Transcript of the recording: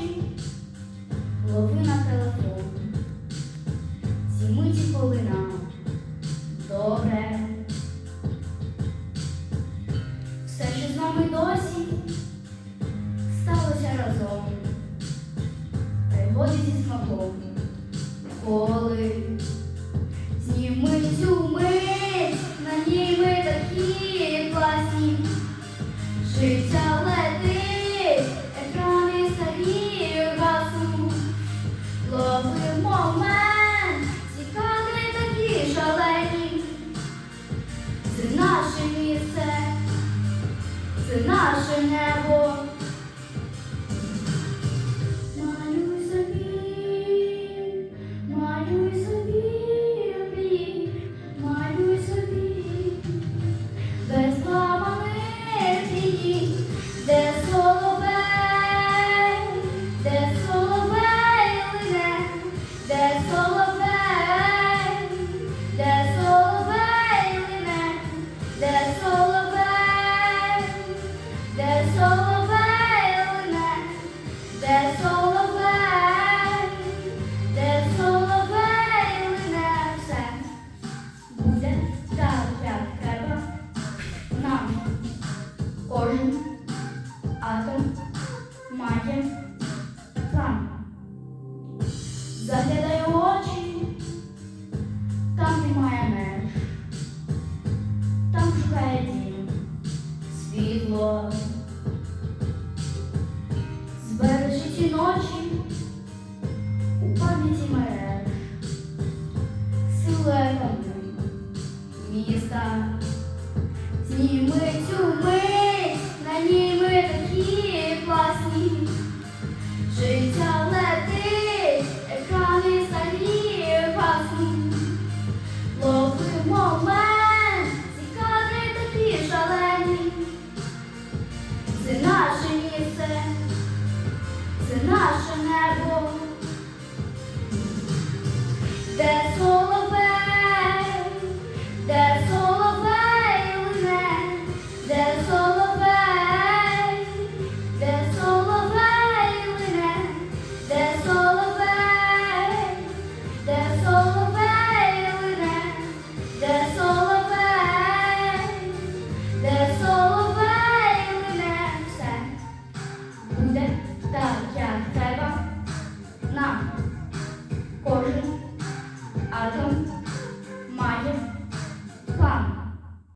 очі, лови на телефон. Ці миті колина добре. Все, що з нами досі, сталося разом. Пригоді зі смаком коли. I'll де соловей, де соловей все. Буде та прям треба нам. Кожен атом має план. Заглядай у очі, там немає меж, там шукає дім, світло. ті ночі у пам'яті мереж, силуетами міста, ним. uh, just